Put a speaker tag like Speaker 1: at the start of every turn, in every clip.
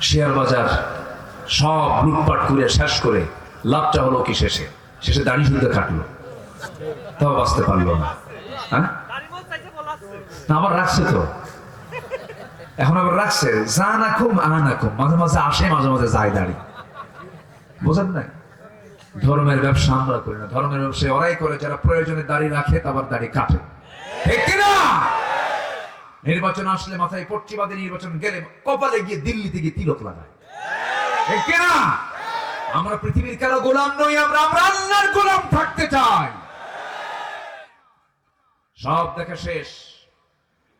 Speaker 1: Share বাজার সব লুটপাট করে শেষ করে লাভটা হলো কি শেষে? শেষে দাড়ি শুনতে খাটলো। তাও বাঁচতে পারল না। হ্যাঁ? আবার রাখছে তো। এখন আবার রাখছে। যা না খুব, আ না খুব। মাঝে মাঝে আসে, মাঝে মাঝে যায় দাঁড়ি। বোঝেন না ধর্মের ব্যবসা আমরা করি না। ধর্মের ব্যবসা ওরাই করে, যারা প্রয়োজনে দাড়ি রাখে আবার দাড়ি কাটে ঠিক কিনা? নির্বাচন আসলে মাথায় পট্টিবাদী নির্বাচন গেলে কপালে গিয়ে দিল্লিতে গিয়ে তিলক লাগায়। কিনা আমরা পৃথিবীর কারও গোলাম নই, আমরা আমরা আল্লাহর গোলাম থাকতে চাই। সব দেখা শেষ।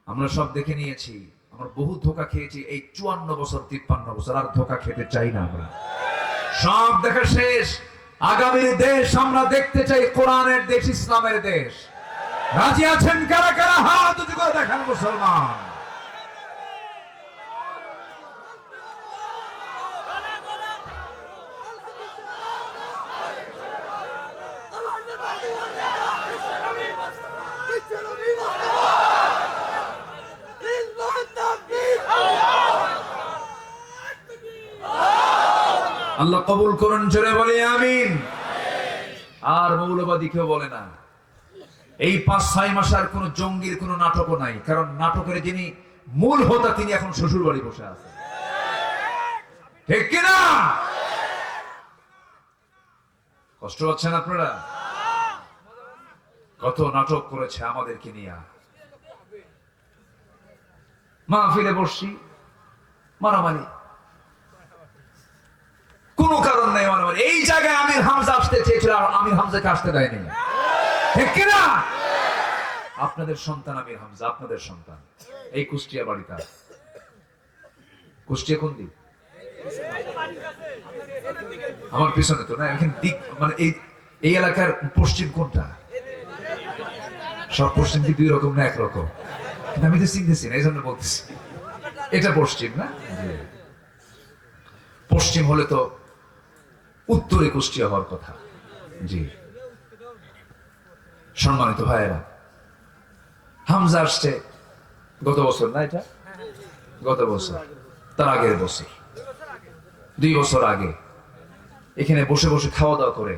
Speaker 1: আমরা সব দেখে নিয়েছি। আমরা বহু ধোকা খেয়েছি। এই চুয়ান্ন বছর, তিপ্পান্ন বছর আর ধোকা খেতে চাই না আমরা। সব দেখা শেষ। আগামীর দেশ আমরা দেখতে চাই কোরআনের দেশ, ইসলামের দেশ। রাজি আছেন কারা কারা? হাত উঁচু করে দেখান মুসলমান। আল্লাহ কবুল করুন, জোরে বলে, আমিন। আর মৌলবাদী কেউ বলে না। এই পাঁচ, ছয় মাস আর কোন জঙ্গির কোন নাটকও নাই। কারণ নাটকের যিনি মূল হোতা, তিনি এখন শ্বশুর বাড়ি বসে আছেন। ঠিক কিনা? কষ্ট পাচ্ছেন আপনারা? কত নাটক করেছে আমাদের আমাদেরকে নিয়ে। মাহফিলে বসছি, মারামারি। কোনো কারণ নেই মারামারি। এই জায়গায় আমির হামজা আসতে চেয়েছিল আমির হামজাকে আসতে দেয়নি। ঠিক কিনা? আপনাদের সন্তান আমির হামজা, আপনাদের সন্তান। এই কুষ্টিয়া বাড়িটা কুষ্টিয়া কোন দিক? আমার পিছনে তো না, এখানে দিক মানে এই এই এলাকার পশ্চিম কোনটা? সব পশ্চিম কি দুই রকম না একরকম কিন্তু আমি তো চিনতেছি না, এই জন্য বলতেছি। এটা পশ্চিম না? পশ্চিম হলে তো উত্তরে কুষ্টিয়া হওয়ার কথা। জি। সম্মানিত ভাইয়েরা, হামজা আসছে গত বছর, না এটা? গত বছর, তার আগের বছর, দুই বছর আগে, এখানে বসে বসে খাওয়া দাওয়া করে,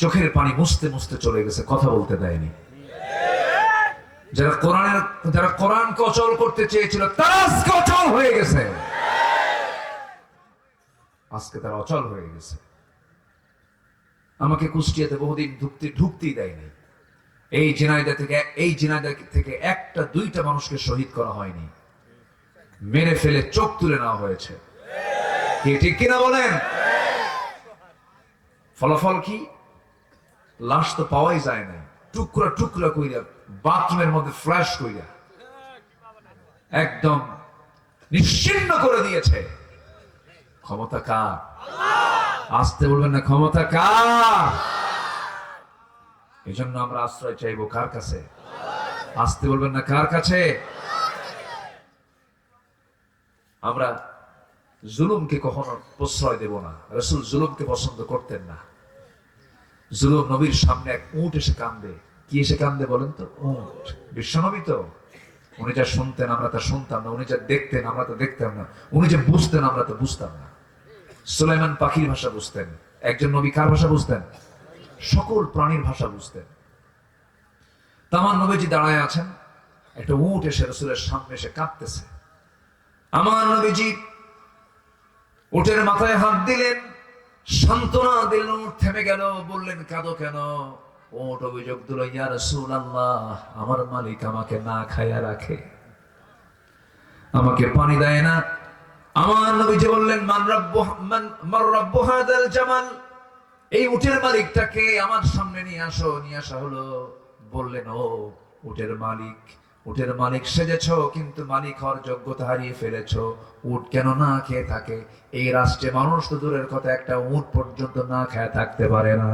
Speaker 1: চোখের পানি মুছতে মুছতে চলে গেছে, কথা বলতে দেয়নি। যারা কোরআনের, যারা কোরআনকে অচল করতে চেয়েছিল, তারা অচল হয়ে গেছে। আজকে তারা অচল হয়ে গেছে। আমাকে কুষ্টিয়াতে বহুদিন ঢুকতে, ঢুকতেই দেয়নি। এই জিনাইদা থেকে, এই জিনাইদা থেকে একটা, দুইটা মানুষকে শহীদ করা হয়নি। মেরে ফেলে চোখ তুলে নেওয়া হয়েছে। ঠিক কিনা বলেন? ফলাফল কি? লাশ তো পাওয়াই যায় না টুকরা টুকরা কইরা, বাথরুমের মধ্যে ফ্ল্যাশ কইরা, একদম নিশ্চিন্ন করে দিয়েছে। ক্ষমতা কার? আসতে বলবেন না, ক্ষমতা কার? এই জন্য আমরা আশ্রয় চাইব কার কাছে? আসতে বলবেন না, কার কাছে? আমরা জুলুমকে কখনো প্রশ্রয় দেব না। রসুল জুলুমকে পছন্দ করতেন না। জুলুম নবীর সামনে এক উঁট এসে কান্দে। কি এসে কান্দে বলেন তো? উঁট। বিশ্বনবী তো। উনি যা শুনতেন, আমরা তা শুনতাম না। উনি যা দেখতেন, আমরা তা দেখতাম না। উনি যে বুঝতেন, আমরা তো বুঝতাম না। সুলাইমান পাখির ভাষা বুঝতেন। একজন নবী কার ভাষা বুঝতেন? সকল প্রাণীর ভাষা বুঝতেন। তামান নবীজি দাঁড়ায় আছেন। একটা উঁট এসে রসুলের সামনে এসে কাঁদতেছে। আমার নবীজি উটের মাথায় হাত দিলেন, সান্ত্বনা দিলেন উঠ থেমে গেল, বললেন, কাঁদো কেন? ওট অভিযোগ দিল, ইয়া রসুল আল্লাহ আমার মালিক আমাকে না খায়া রাখে। আমাকে পানি দেয় না। আমার নবীজি বললেন, মান রব্বু মান রব্বু হাদাল জামাল? এই উটের মালিকটাকে আমার সামনে নিয়ে আসো, নিয়ে আসা হলো। বললেন, ও, উটের মালিক উটের মালিক সেজেছ, কিন্তু মালিক হওয়ার যোগ্যতা হারিয়ে ফেলেছ। উট কেন না খেয়ে থাকে? এই রাষ্ট্রে মানুষ তো দূরের কথা, একটা উট পর্যন্ত না খেয়ে থাকতে পারে না।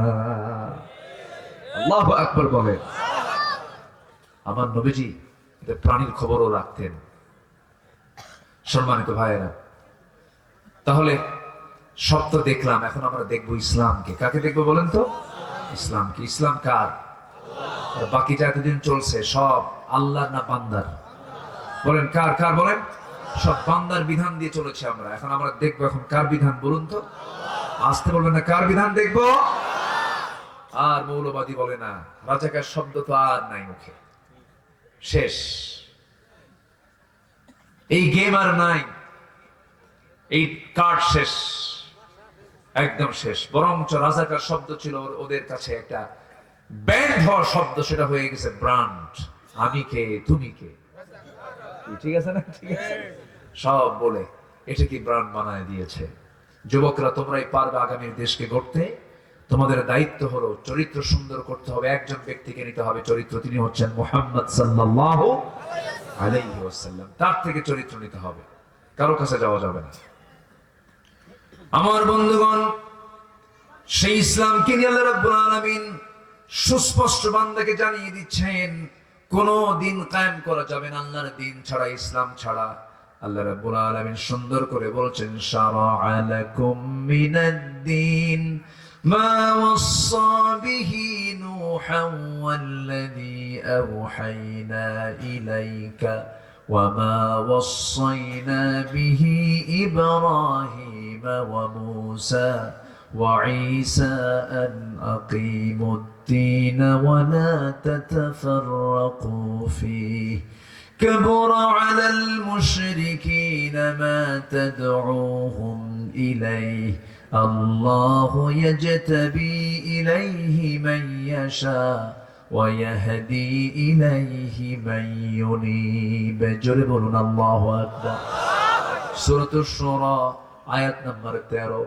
Speaker 1: আকবর বলে আমার নবীজি প্রাণীর খবরও রাখতেন। সম্মানিত ভাইয়েরা, তাহলে তো দেখলাম, এখন আমরা দেখব ইসলামকে। কাকে দেখব বলেন তো? ইসলাম কি ইসলাম কার? আর বাকিটা এতদিন চলছে, সব আল্লাহ না বান্দার? বলেন কার কার বলেন? সব বান্দার বিধান দিয়ে চলেছে আমরা। এখন আমরা দেখব এখন কার বিধান, বলুন তো? আসতে বলবেন না, কার বিধান দেখব? আর মৌলবাদী বলে না, রাজাকার শব্দ তো আর নাই মুখে। শেষ। এই গেম আর নাই, এই কার্ড শেষ। একদম শেষ। বরঞ্চ রাজাকার শব্দ ছিল ওদের কাছে একটা ব্যান্ড হওয়ার শব্দ, সেটা হয়ে গেছে ব্রান্ড আমি কে? তুমি কে? ঠিক আছে না? ঠিক আছে? সব বলে এটা কি ব্রান্ড বানায় দিয়েছে। যুবকরা, তোমরাই পারবে আগামীর দেশকে গড়তে। তোমাদের দায়িত্ব হলো চরিত্র সুন্দর করতে হবে, একজন ব্যক্তিকে নিতে হবে চরিত্র, তিনি হচ্ছেন মোহাম্মদ সাল্লাল্লাহু আলাইহি ওয়াসাল্লাম। তার থেকে চরিত্র নিতে হবে। কারও কাছে যাওয়া যাবে না। আমার বন্ধুগণ, সেই ইসলামকে নিয়ে আল্লাহ সুস্পষ্ট বান্দাকে জানিয়ে দিচ্ছেন, কোন দিন কায়েম করা যাবে না, আল্লাহর দিন ছাড়া, ইসলাম ছাড়া। আল্লাহ রাব্বুল আলামিন সুন্দর করে বলছেন শারা আলাকুম মিনাদ্দিন মা ওয়াসা বিহি নূহান ওয়াল্লাযী আওহায়না ইলাইকা, ওয়া মা ওয়াসাইনা বিহি ইব্রাহিম إبراهيم وموسى وعيسى أن أقيموا الدين ولا تتفرقوا فيه. كبر على المشركين ما تدعوهم إليه. الله يجتبي إليه من يشاء ويهدي إليه من ينيب. جرب الله أكبر. سورة الشورى. আয়াত নাম্বার তেরো।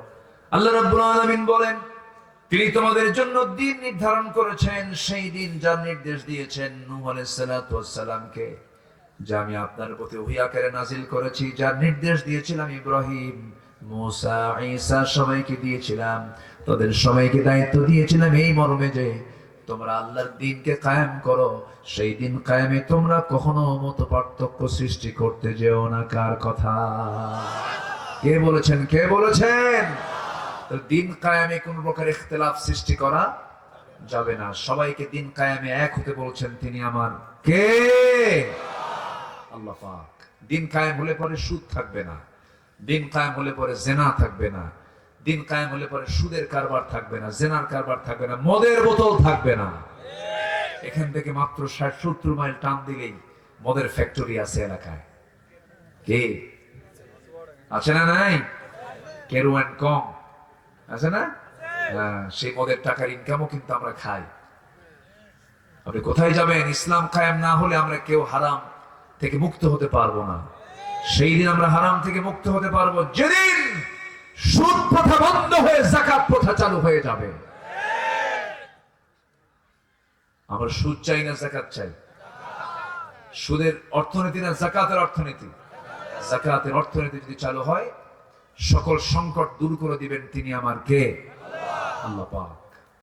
Speaker 1: আল্লাহ রাব্বুল আলামিন বলেন, তিনি তোমাদের জন্য দিন নির্ধারণ করেছেন, সেই দিন যার নির্দেশ দিয়েছেন নূহ আলাইহিস সালাতু ওয়াস সালামকে যা আমি আপনার প্রতি ওহী নাজিল করেছি, যার নির্দেশ দিয়েছিলাম ইব্রাহিম, মুসা, ঈসা সবাইকে দিয়েছিলাম। তাদের সবাইকে দায়িত্ব দিয়েছিলাম এই মর্মে যে, তোমরা আল্লাহর দিনকে কায়েম করো, সেই দিন কায়েমে তোমরা কখনো মত পার্থক্য সৃষ্টি করতে যেও না। কার কথা? কে বলেছেন? কে বলেছেন? তো দিন কায়েমে কোন প্রকার ইখতিলাফ সৃষ্টি করা যাবে না। সবাইকে দিন কায়েমে এক হতে বলছেন তিনি আমার। কে? আল্লাহ পাক। দিন কায়েম হলে পরে সুদ থাকবে না। দিন কায়েম হলে পরে জেনা থাকবে না। দিন কায়েম হলে পরে সুদের কারবার থাকবে না, জেনার কারবার থাকবে না, মদের বোতল থাকবে না। এখান থেকে মাত্র ষাট সত্তর মাইল টান দিলেই মদের ফ্যাক্টরি আছে এলাকায়। কে? আছে না নাই? কেরু অ্যান্ড কম। আছে না? হ্যাঁ, সেই মদের টাকার ইনকামও কিন্তু আমরা খাই। আপনি কোথায় যাবেন? ইসলাম কায়েম না হলে আমরা কেউ হারাম থেকে মুক্ত হতে পারব না। সেই দিন আমরা হারাম থেকে মুক্ত হতে পারব। যেদিন সুদ প্রথা বন্ধ হয়ে জাকাত প্রথা চালু হয়ে যাবে। আমরা সুদ চাই না জাকাত চাই? সুদের অর্থনীতি না জাকাতের অর্থনীতি? জাকাতের অর্থনীতি যদি চালু হয় সকল সংকট দূর করে দিবেন তিনি আমার কে? আল্লাহ